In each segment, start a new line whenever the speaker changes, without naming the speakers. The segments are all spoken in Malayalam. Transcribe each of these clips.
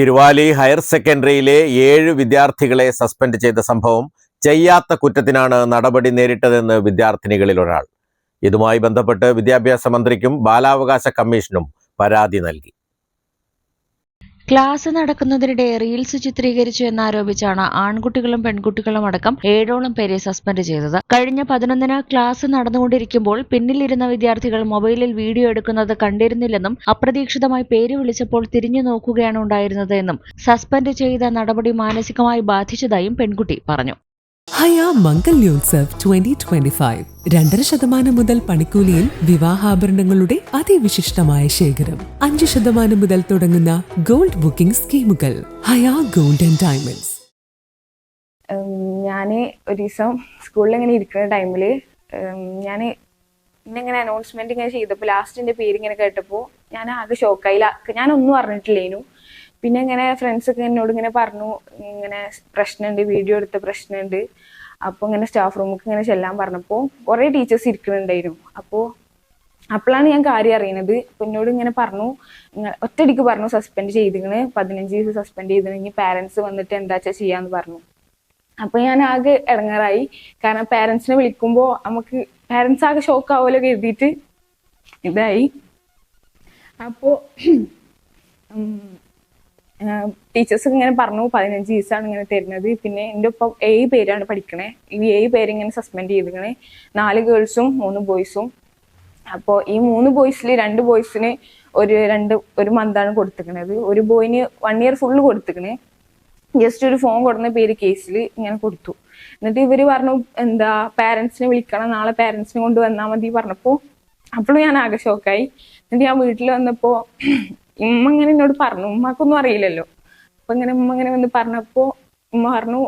തിരുവാലി ഹയർ സെക്കൻഡറിയിലെ ഏഴ് വിദ്യാർത്ഥികളെ സസ്പെൻഡ് ചെയ്ത സംഭവം ചെയ്യാത്ത കുറ്റത്തിനാണ് നടപടി നേരിട്ടതെന്ന് വിദ്യാർത്ഥിനികളിൽ ഒരാൾ. ഇതുമായി ബന്ധപ്പെട്ട് വിദ്യാഭ്യാസ മന്ത്രിക്കും ബാലാവകാശ കമ്മീഷനും പരാതി നൽകി.
ക്ലാസ് നടക്കുന്നതിനിടെ റീൽസ് ചിത്രീകരിച്ചു എന്നാരോപിച്ചാണ് ആൺകുട്ടികളും പെൺകുട്ടികളും അടക്കം ഏഴോളം പേരെ സസ്പെൻഡ് ചെയ്തത്. കഴിഞ്ഞ പതിനൊന്നിന് ക്ലാസ് നടന്നുകൊണ്ടിരിക്കുമ്പോൾ പിന്നിലിരുന്ന വിദ്യാർത്ഥികൾ മൊബൈലിൽ വീഡിയോ എടുക്കുന്നത് കണ്ടിരുന്നില്ലെന്നും അപ്രതീക്ഷിതമായി പേര് വിളിച്ചപ്പോൾ തിരിഞ്ഞു നോക്കുകയാണ് ഉണ്ടായിരുന്നത് എന്നും സസ്പെൻഡ് ചെയ്ത നടപടി മാനസികമായി ബാധിച്ചതായും പെൺകുട്ടി പറഞ്ഞു.
Haya Mangalyotsav twenty twenty five രണ്ടര ശതമാനം മുതൽ പണിക്കൂലിയിൽ വിവാഹാഭരണങ്ങളുടെ അതിവിശിഷ്ടമായ ശേഖരം. അഞ്ച് ശതമാനം മുതൽ തുടങ്ങുന്ന ഗോൾഡ് ബുക്കിംഗ് സ്കീമുകൾ. Haya gold and diamonds.
ഞാൻ ഒരു ദിവസം സ്കൂളിൽ ഇങ്ങനെ ഇരിക്കുന്ന ടൈമിൽ ഞാൻ ഇന്നിങ്ങനെ അനൗൺസ്മെന്റ് ഇങ്ങനെ ചെയ്തപ്പോൾ ലാസ്റ്റ് എന്റെ പേര് ഇങ്ങനെ കേട്ടപ്പോൾ ഞാൻ ആകെ ഷോക്കായി ഞാനൊന്നും അറിഞ്ഞിട്ടില്ലേനു. പിന്നെ ഇങ്ങനെ ഫ്രണ്ട്സ് ഒക്കെ എന്നോട് ഇങ്ങനെ പറഞ്ഞു ഇങ്ങനെ പ്രശ്നമുണ്ട് വീഡിയോ എടുത്ത പ്രശ്നമുണ്ട് അപ്പോൾ ഇങ്ങനെ സ്റ്റാഫ് റൂമിൽ ഇങ്ങനെ ചെല്ലാൻ പറഞ്ഞപ്പോൾ കുറേ ടീച്ചേഴ്സ് ഇരിക്കുന്നുണ്ടായിരുന്നു. അപ്പോ അപ്പോഴാണ് ഞാൻ കാര്യം അറിയണത്. അപ്പോൾ എന്നോട് ഇങ്ങനെ പറഞ്ഞു ഒറ്റയടിക്ക് പറഞ്ഞു സസ്പെൻഡ് ചെയ്തിങ്ങനെ പതിനഞ്ച് ദിവസം സസ്പെൻഡ് ചെയ്തിന് ഇനി പാരൻസ് വന്നിട്ട് എന്താ വെച്ചാൽ ചെയ്യാന്ന് പറഞ്ഞു. അപ്പൊ ഞാൻ ആകെ ഇടങ്ങാറായി കാരണം പാരൻസിനെ വിളിക്കുമ്പോ നമുക്ക് പാരൻസ് ആകെ ഷോക്ക് ആവുമല്ലോ കരുതിയിട്ട്. ഇതായി. അപ്പോ ടീച്ചേഴ്സ് ഇങ്ങനെ പറഞ്ഞു പതിനഞ്ച് ദിവസമാണ് ഇങ്ങനെ തരുന്നത്. പിന്നെ എന്റെ ഒപ്പം ഏഴ് പേരാണ് പഠിക്കണേ. ഈ ഏഴ് പേര് ഇങ്ങനെ സസ്പെൻഡ് ചെയ്തിരിക്കണേ. നാല് ഗേൾസും മൂന്ന് ബോയ്സും അപ്പോൾ ഈ മൂന്ന് ബോയ്സിൽ രണ്ട് ബോയ്സിന് ഒരു രണ്ട് ഒരു മന്താണ് കൊടുത്തിക്കണത് ഒരു ബോയിന് വൺ ഇയർ ഫുള്ള് കൊടുത്തിക്കണേ ജസ്റ്റ് ഒരു ഫോൺ കൊടുന്ന പേര് കേസിൽ ഇങ്ങനെ കൊടുത്തു. എന്നിട്ട് ഇവർ പറഞ്ഞു എന്താ പാരൻസിനെ വിളിക്കണം. നാളെ പാരൻസിനെ കൊണ്ട് വന്നാൽ മതി പറഞ്ഞപ്പോൾ അപ്പോഴും ഞാൻ ആകെ ഷോക്കായി എന്നിട്ട് ഞാൻ വീട്ടിൽ വന്നപ്പോൾ ഉമ്മ ഇങ്ങനെ എന്നോട് പറഞ്ഞു. ഉമ്മക്കൊന്നും അറിയില്ലല്ലോ. അപ്പൊ ഇങ്ങനെ ഉമ്മ ഇങ്ങനെ വന്ന് പറഞ്ഞപ്പോ ഉമ്മ പറഞ്ഞു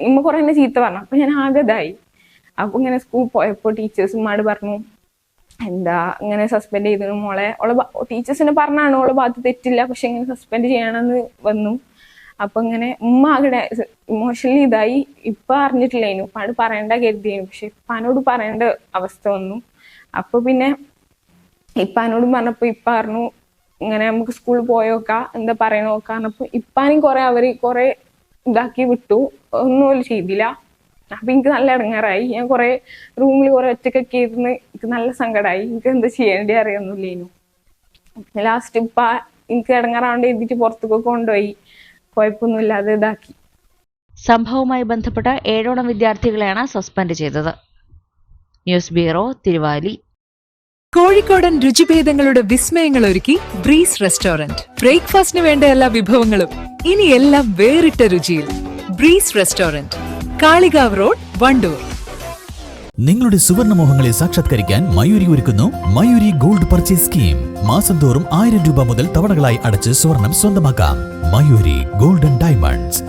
ഉമ്മ കുറെ എന്നെ ചീത്ത പറഞ്ഞു. അപ്പൊ ഞാൻ ആകെ ഇതായി. അപ്പൊ ഇങ്ങനെ സ്കൂൾ പോയപ്പോ ടീച്ചേഴ്സ് ഉമ്മാട് പറഞ്ഞു എന്താ ഇങ്ങനെ സസ്പെൻഡ് ചെയ്തു മോളെ. ഓളെ ടീച്ചേഴ്സിനെ പറഞ്ഞാണ് ഓളെ ഭാഗത്ത് തെറ്റില്ല പക്ഷെ ഇങ്ങനെ സസ്പെൻഡ് ചെയ്യണമെന്ന് വന്നു. അപ്പൊ ഇങ്ങനെ ഉമ്മ ആകെ ഇമോഷണലി ഇതായി. ഇപ്പൊ അറിഞ്ഞിട്ടില്ലായിരുന്നു ഉപ്പാട് പറയണ്ട കരുതിയായിരുന്നു പക്ഷെ ഇപ്പാനോട് പറയേണ്ട അവസ്ഥ വന്നു. അപ്പൊ പിന്നെ ഇപ്പാനോടും പറഞ്ഞപ്പോ ഇപ്പ പറഞ്ഞു ഇങ്ങനെ നമുക്ക് സ്കൂളിൽ പോയോക്കാം എന്താ പറയണ നോക്കാന്നപ്പോ ഇപ്പാനും കുറെ അവർ കുറെ ഇതാക്കി വിട്ടു. ഒന്നും ചെയ്തില്ല. അപ്പൊ എനിക്ക് നല്ല ഇടങ്ങാറായി. ഞാൻ കുറെ റൂമിൽ കുറെ ഒറ്റക്കൊക്കെ ഇരുന്ന് എനിക്ക് നല്ല സങ്കടമായി എനിക്ക് എന്താ ചെയ്യേണ്ടി അറിയൊന്നുമില്ലേനു ലാസ്റ്റ് ഇപ്പ എനിക്ക് ഇടങ്ങാറാണ്ട് എഴുതിട്ട് പുറത്തേക്കൊക്കെ കൊണ്ടുപോയി. കുഴപ്പമൊന്നുമില്ലാതെ ഇതാക്കി.
സംഭവവുമായി ബന്ധപ്പെട്ട ഏഴോളം വിദ്യാർത്ഥികളെയാണ് സസ്പെൻഡ് ചെയ്തത്. News bureau Thiruvali.
കോഴിക്കോടൻ രുചിഭേദങ്ങളുടെ വിസ്മയങ്ങൾ ഒരുക്കി ബ്രീസ് റെസ്റ്റോറന്റ്. ബ്രേക്ക്ഫാസ്റ്റിന് വേണ്ട എല്ലാ വിഭവങ്ങളും ഇനി എല്ലാം വേറിട്ട രുചിയിൽ. Breeze restaurant Kalikavu road Wandoor.
നിങ്ങളുടെ സുവർണമോഹങ്ങളെ സാക്ഷാത്കരിക്കാൻ മയൂരി ഒരുക്കുന്നു മയൂരി ഗോൾഡ് പർച്ചേസ് സ്കീം. മാസം തോറും ആയിരം രൂപ മുതൽ തവണകളായി അടച്ച് സ്വർണം സ്വന്തമാക്കാം. Mayuri golden diamonds.